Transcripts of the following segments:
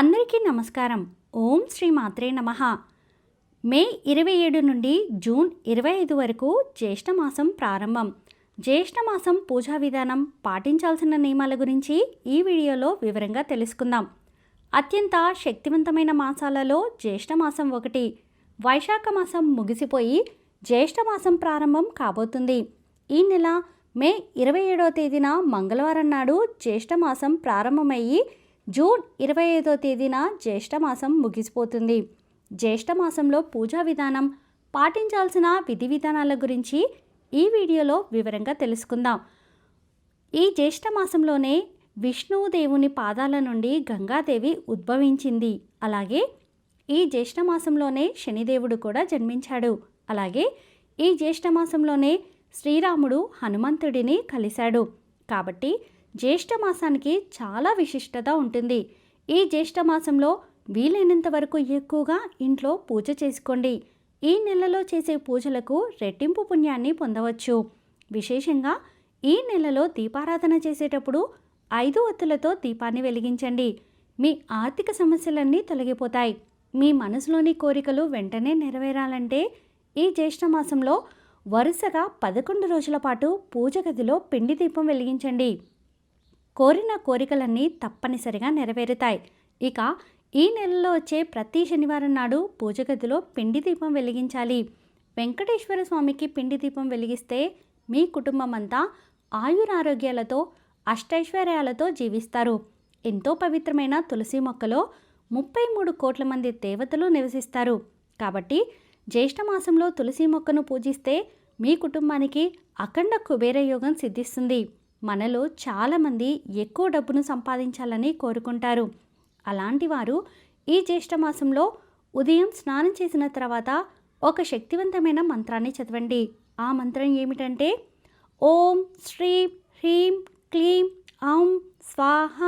అందరికీ నమస్కారం. ఓం శ్రీ మాత్రే నమ. మే ఇరవై ఏడు నుండి జూన్ ఇరవై ఐదు వరకు జ్యేష్ఠమాసం ప్రారంభం. జ్యేష్ఠమాసం పూజా విధానం పాటించాల్సిన నియమాల గురించి ఈ వీడియోలో వివరంగా తెలుసుకుందాం. అత్యంత శక్తివంతమైన మాసాలలో జ్యేష్ఠమాసం ఒకటి. వైశాఖ మాసం ముగిసిపోయి జ్యేష్ఠమాసం ప్రారంభం కాబోతుంది. ఈ నెల మే ఇరవై ఏడవ తేదీన మంగళవారం నాడు జ్యేష్ఠమాసం ప్రారంభమయ్యి జూన్ ఇరవై ఐదో తేదీన జ్యేష్ఠమాసం ముగిసిపోతుంది. జ్యేష్ఠమాసంలో పూజా విధానం పాటించాల్సిన విధి విధానాల గురించి ఈ వీడియోలో వివరంగా తెలుసుకుందాం. ఈ జ్యేష్ఠమాసంలోనే విష్ణువు దేవుని పాదాల నుండి గంగాదేవి ఉద్భవించింది. అలాగే ఈ జ్యేష్ఠమాసంలోనే శనిదేవుడు కూడా జన్మించాడు. అలాగే ఈ జ్యేష్ఠమాసంలోనే శ్రీరాముడు హనుమంతుడిని కలిశాడు. కాబట్టి జ్యేష్ఠమాసానికి చాలా విశిష్టత ఉంటుంది. ఈ జ్యేష్ఠమాసంలో వీలైనంత వరకు ఎక్కువగా ఇంట్లో పూజ చేసుకోండి. ఈ నెలలో చేసే పూజలకు రెట్టింపు పుణ్యాన్ని పొందవచ్చు. విశేషంగా ఈ నెలలో దీపారాధన చేసేటప్పుడు ఐదు ఒత్తులతో దీపాన్ని వెలిగించండి. మీ ఆర్థిక సమస్యలన్నీ తొలగిపోతాయి. మీ మనసులోని కోరికలు వెంటనే నెరవేరాలంటే ఈ జ్యేష్ఠమాసంలో వరుసగా పదకొండు రోజుల పాటు పూజ గదిలో పిండి దీపం వెలిగించండి. కోరిన కోరికలన్నీ తప్పనిసరిగా నెరవేరుతాయి. ఇక ఈ నెలలో వచ్చే ప్రతి శనివారం నాడు పూజ గదిలో పిండి దీపం వెలిగించాలి. వెంకటేశ్వర స్వామికి పిండి దీపం వెలిగిస్తే మీ కుటుంబం అంతా ఆయురారోగ్యాలతో అష్టైశ్వర్యాలతో జీవిస్తారు. ఎంతో పవిత్రమైన తులసి మొక్కలో ముప్పై మూడు కోట్ల మంది దేవతలు నివసిస్తారు. కాబట్టి జ్యేష్ఠమాసంలో తులసి మొక్కను పూజిస్తే మీ కుటుంబానికి అఖండ కుబేర యోగం సిద్ధిస్తుంది. మనలో చాలామంది ఎక్కువ డబ్బును సంపాదించాలని కోరుకుంటారు. అలాంటి వారు ఈ జ్యేష్ఠమాసంలో ఉదయం స్నానం చేసిన తర్వాత ఒక శక్తివంతమైన మంత్రాన్ని చదవండి. ఆ మంత్రం ఏమిటంటే ఓం శ్రీం హ్రీం క్లీం ఔం స్వాహ.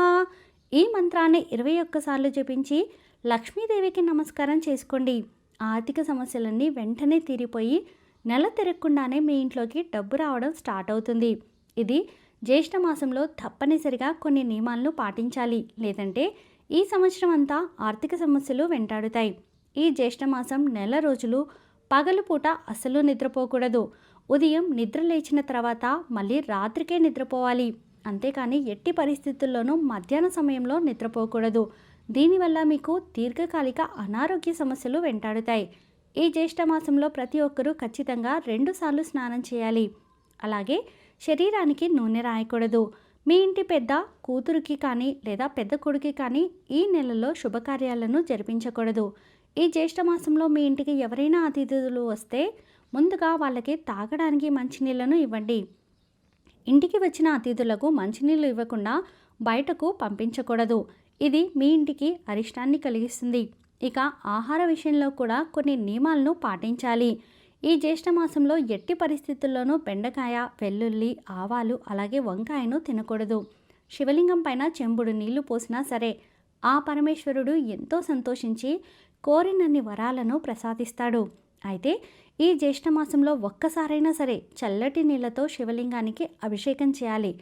ఈ మంత్రాన్ని ఇరవై ఒక్కసార్లు జపించి లక్ష్మీదేవికి నమస్కారం చేసుకోండి. ఆర్థిక సమస్యలన్నీ వెంటనే తీరిపోయి నెల తిరగకుండానే మీ ఇంట్లోకి డబ్బు రావడం స్టార్ట్ అవుతుంది. ఇది జ్యేష్ఠమాసంలో తప్పనిసరిగా కొన్ని నియమాలను పాటించాలి. లేదంటే ఈ సంవత్సరం అంతా ఆర్థిక సమస్యలు వెంటాడుతాయి. ఈ జ్యేష్ఠమాసం నెల రోజులు పగలు పూట అస్సలు నిద్రపోకూడదు. ఉదయం నిద్ర లేచిన తర్వాత మళ్ళీ రాత్రికే నిద్రపోవాలి. అంతేకాని ఎట్టి పరిస్థితుల్లోనూ మధ్యాహ్న సమయంలో నిద్రపోకూడదు. దీనివల్ల మీకు దీర్ఘకాలిక అనారోగ్య సమస్యలు వెంటాడుతాయి. ఈ జ్యేష్ఠమాసంలో ప్రతి ఒక్కరూ ఖచ్చితంగా రెండుసార్లు స్నానం చేయాలి. అలాగే శరీరానికి నూనె రాయకూడదు. మీ ఇంటి పెద్ద కూతురికి కానీ లేదా పెద్ద కొడుకి కానీ ఈ నెలలో శుభకార్యాలను జరిపించకూడదు. ఈ జ్యేష్ఠ మాసంలో మీ ఇంటికి ఎవరైనా అతిథులు వస్తే ముందుగా వాళ్ళకి తాగడానికి మంచినీళ్ళను ఇవ్వండి. ఇంటికి వచ్చిన అతిథులకు మంచినీళ్ళు ఇవ్వకుండా బయటకు పంపించకూడదు. ఇది మీ ఇంటికి అరిష్టాన్ని కలిగిస్తుంది. ఇక ఆహార విషయంలో కూడా కొన్ని నియమాలను పాటించాలి. ఈ జ్యేష్ఠమాసంలో ఎట్టి పరిస్థితుల్లోనూ బెండకాయ వెల్లుల్లి ఆవాలు అలాగే వంకాయను తినకూడదు. శివలింగం పైన చెంబుడు నీళ్ళు పోసినా సరే ఆ పరమేశ్వరుడు ఎంతో సంతోషించి కోరినన్ని వరాలను ప్రసాదిస్తాడు. అయితే ఈ జ్యేష్ఠమాసంలో ఒక్కసారైనా సరే చల్లటి నీళ్ళతో శివలింగానికి అభిషేకం చేయాలి.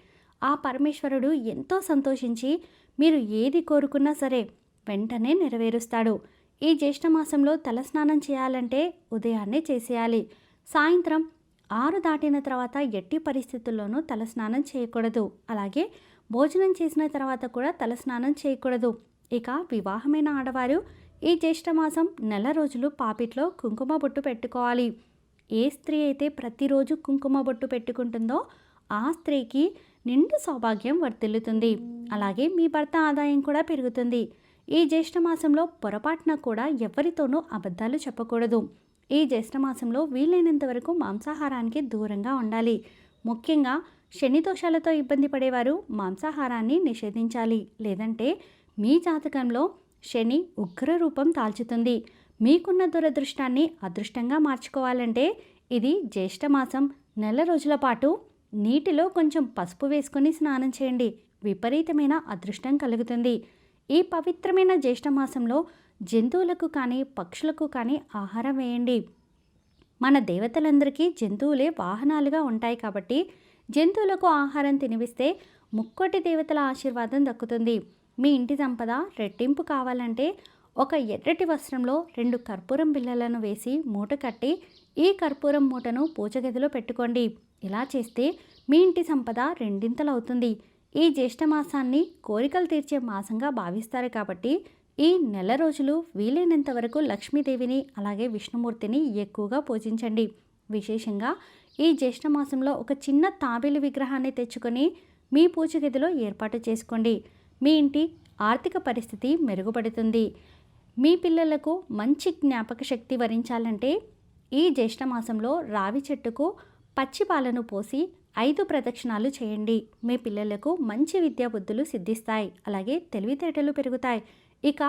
ఆ పరమేశ్వరుడు ఎంతో సంతోషించి మీరు ఏది కోరుకున్నా సరే వెంటనే నెరవేరుస్తాడు. ఈ జ్యేష్ఠమాసంలో తలస్నానం చేయాలంటే ఉదయాన్నే చేసేయాలి. సాయంత్రం ఆరు దాటిన తర్వాత ఎట్టి పరిస్థితుల్లోనూ తలస్నానం చేయకూడదు. అలాగే భోజనం చేసిన తర్వాత కూడా తలస్నానం చేయకూడదు. ఇక వివాహమైన ఆడవారు ఈ జ్యేష్ఠమాసం నెల రోజులు పాపిట్లో కుంకుమ బొట్టు పెట్టుకోవాలి. ఏ స్త్రీ అయితే ప్రతిరోజు కుంకుమ బొట్టు పెట్టుకుంటుందో ఆ స్త్రీకి నిండు సౌభాగ్యం వర్తిల్లుతుంది. అలాగే మీ భర్త ఆదాయం కూడా పెరుగుతుంది. ఈ జ్యేష్ఠమాసంలో పొరపాటున కూడా ఎవరితోనూ అబద్ధాలు చెప్పకూడదు. ఈ జ్యేష్ఠమాసంలో వీలైనంత వరకు మాంసాహారానికి దూరంగా ఉండాలి. ముఖ్యంగా శని దోషాలతో ఇబ్బంది పడేవారు మాంసాహారాన్ని నిషేధించాలి. లేదంటే మీ జాతకంలో శని ఉగ్ర రూపం దాల్చుతుంది మీకున్న దురదృష్టాన్ని అదృష్టంగా మార్చుకోవాలంటే ఇది జ్యేష్ఠమాసం నెల రోజుల పాటు నీటిలో కొంచెం పసుపు వేసుకొని స్నానం చేయండి. విపరీతమైన అదృష్టం కలుగుతుంది. ఈ పవిత్రమైన జ్యేష్ఠమాసంలో జంతువులకు కానీ పక్షులకు కానీ ఆహారం వేయండి. మన దేవతలందరికీ జంతువులే వాహనాలుగా ఉంటాయి కాబట్టి జంతువులకు ఆహారం తినిపిస్తే ముక్కోటి దేవతల ఆశీర్వాదం దక్కుతుంది. మీ ఇంటి సంపద రెట్టింపు కావాలంటే ఒక ఎర్రటి వస్త్రంలో రెండు కర్పూరం బిళ్ళలను వేసి మూట కట్టి ఈ కర్పూరం మూటను పూజగదిలో పెట్టుకోండి. ఇలా చేస్తే మీ ఇంటి సంపద రెండింతలవుతుంది. ఈ జ్యేష్ఠమాసాన్ని కోరికలు తీర్చే మాసంగా భావిస్తారు కాబట్టి ఈ నెల రోజులు వీలైనంత వరకు లక్ష్మీదేవిని అలాగే విష్ణుమూర్తిని ఎక్కువగా పూజించండి. విశేషంగా ఈ జ్యేష్ఠమాసంలో ఒక చిన్న తాబేలు విగ్రహాన్ని తెచ్చుకొని మీ పూజ గదిలో ఏర్పాటు చేసుకోండి. మీ ఇంటి ఆర్థిక పరిస్థితి మెరుగుపడుతుంది. మీ పిల్లలకు మంచి జ్ఞాపక శక్తి వరించాలంటే ఈ జ్యేష్ఠ మాసంలో రావి చెట్టుకు పచ్చి పాలను పోసి ఐదు ప్రదక్షిణాలు చేయండి. మీ పిల్లలకు మంచి విద్యా బుద్ధులు సిద్ధిస్తాయి. అలాగే తెలివితేటలు పెరుగుతాయి. ఇక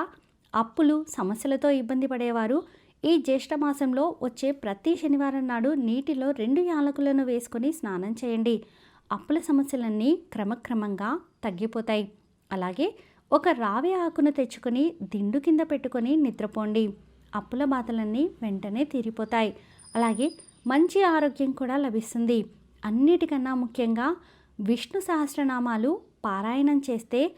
అప్పులు సమస్యలతో ఇబ్బంది పడేవారు. ఈ జ్యేష్ఠ మాసంలో వచ్చే ప్రతి శనివారం నాడు నీటిలో రెండు యాలకులను వేసుకొని స్నానం చేయండి. అప్పుల సమస్యలన్నీ క్రమక్రమంగా తగ్గిపోతాయి. అలాగే ఒక రావి ఆకును తెచ్చుకొని దిండు కింద పెట్టుకొని నిద్రపోండి. అప్పుల బాధలన్నీ వెంటనే తీరిపోతాయి. అలాగే మంచి ఆరోగ్యం కూడా లభిస్తుంది. అన్నిటికన్నా ముఖ్యంగా విష్ణు సహస్రనామాలు పారాయణం చేస్తే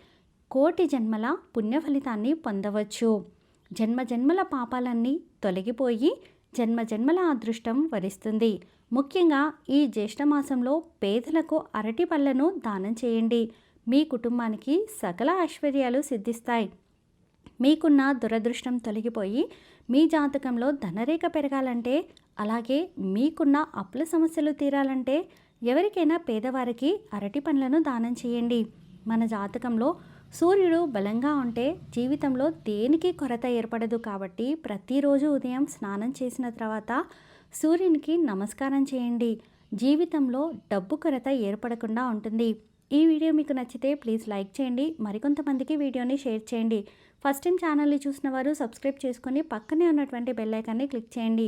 కోటి జన్మల పుణ్య ఫలితాన్ని పొందవచ్చు. జన్మ జన్మల పాపాలన్నీ తొలగిపోయి జన్మ జన్మల అదృష్టం వరిస్తుంది. ముఖ్యంగా ఈ జ్యేష్ఠమాసంలో పేదలకు అరటి పళ్ళను దానం చేయండి. మీ కుటుంబానికి సకల ఐశ్వర్యాలు సిద్ధిస్తాయి. మీకున్న దురదృష్టం తొలగిపోయి మీ జాతకంలో ధనరేఖ పెరగాలంటే అలాగే మీకున్న అప్పుల సమస్యలు తీరాలంటే ఎవరికైనా పేదవారికి అరటి పండ్లను దానం చేయండి. మన జాతకంలో సూర్యుడు బలంగా ఉంటే జీవితంలో దేనికి కొరత ఏర్పడదు కాబట్టి ప్రతిరోజు ఉదయం స్నానం చేసిన తర్వాత సూర్యునికి నమస్కారం చేయండి. జీవితంలో డబ్బు కొరత ఏర్పడకుండా ఉంటుంది. ఈ వీడియో మీకు నచ్చితే ప్లీజ్ లైక్ చేయండి. మరికొంతమందికి వీడియోని షేర్ చేయండి. ఫస్ట్ టైం ఛానల్ని చూసిన వారు సబ్స్క్రైబ్ చేసుకొని పక్కనే ఉన్నటువంటి బెల్లైకాన్ని క్లిక్ చేయండి.